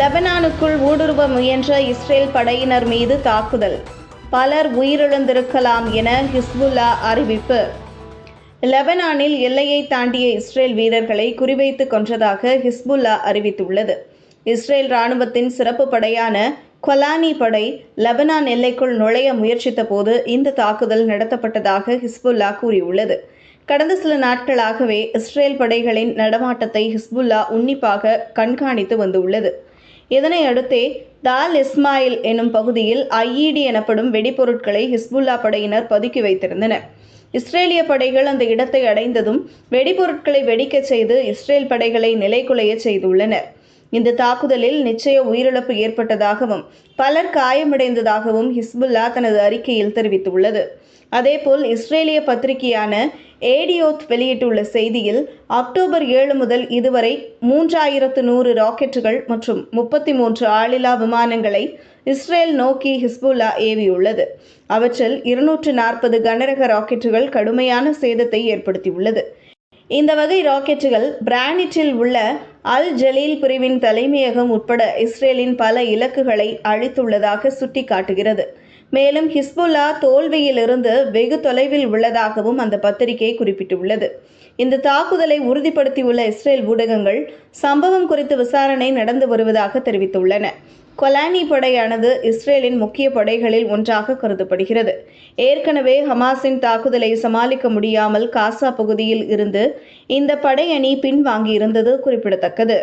லெபனானுக்குள் ஊடுருவ முயன்ற இஸ்ரேல் படையினர் மீது தாக்குதல். பலர் உயிரிழந்திருக்கலாம் என ஹிஸ்புல்லா அறிவிப்பு. லெபனானில் எல்லையை தாண்டிய இஸ்ரேல் வீரர்களை குறிவைத்து கொன்றதாக ஹிஸ்புல்லா அறிவித்துள்ளது. இஸ்ரேல் ராணுவத்தின் சிறப்பு படையான கொலானி படை லெபனான் எல்லைக்குள் நுழைய முயற்சித்த போது இந்த தாக்குதல் நடத்தப்பட்டதாக ஹிஸ்புல்லா கூறியுள்ளது. கடந்த சில நாட்களாகவே இஸ்ரேல் படைகளின் நடமாட்டத்தை ஹிஸ்புல்லா உன்னிப்பாக கண்காணித்து வந்துள்ளது. இதனை அடுத்தே தால் இஸ்மாயில் எனும் பகுதியில் ஐஇடி எனப்படும் வெடிபொருட்களை ஹிஸ்புல்லா படையினர் பதுக்கி வைத்திருந்தனர். இஸ்ரேலிய படைகள் அந்த இடத்தை அடைந்ததும் வெடிபொருட்களை வெடிக்கச் செய்து இஸ்ரேல் படைகளை நிலைகுலைய செய்துள்ளனர். இந்த தாக்குதலில் நிச்சய உயிரிழப்பு ஏற்பட்டதாகவும் பலர் காயமடைந்ததாகவும் ஹிஸ்புல்லா தனது அறிக்கையில் தெரிவித்துள்ளது. அதேபோல் இஸ்ரேலிய பத்திரிகையான ஏடியோத் வெளியிட்டுள்ள செய்தியில் அக்டோபர் ஏழு முதல் இதுவரை மூன்றாயிரத்து நூறு ராக்கெட்டுகள் மற்றும் முப்பத்தி மூன்று ஆளில்லா விமானங்களை இஸ்ரேல் நோக்கி ஹிஸ்புல்லா ஏவியுள்ளது. அவற்றில் இருநூற்று நாற்பது கனரக ராக்கெட்டுகள் கடுமையான சேதத்தை ஏற்படுத்தியுள்ளது. இந்த வகை ராக்கெட்டுகள் பிரானிட்டில் உள்ள அல் ஜலீல் பிரிவின் தலைமையகம் உட்பட இஸ்ரேலின் பல இலக்குகளை அழித்துள்ளதாக சுட்டிக்காட்டுகிறது. மேலும் ஹிஸ்புல்லா தோல்வியிலிருந்து வெகு தொலைவில் உள்ளதாகவும் அந்த பத்திரிகை குறிப்பிட்டுள்ளது. இந்த தாக்குதலை உறுதிப்படுத்தியுள்ள இஸ்ரேல் ஊடகங்கள் சம்பவம் குறித்து விசாரணை நடந்து வருவதாக தெரிவித்துள்ளன. கொலானி படையானது இஸ்ரேலின் முக்கிய படைகளில் ஒன்றாக கருதப்படுகிறது. ஏற்கனவே ஹமாஸின் தாக்குதலை சமாளிக்க முடியாமல் காசா பகுதியில் இருந்து இந்த படையணி பின்வாங்கியிருந்தது குறிப்பிடத்தக்கது.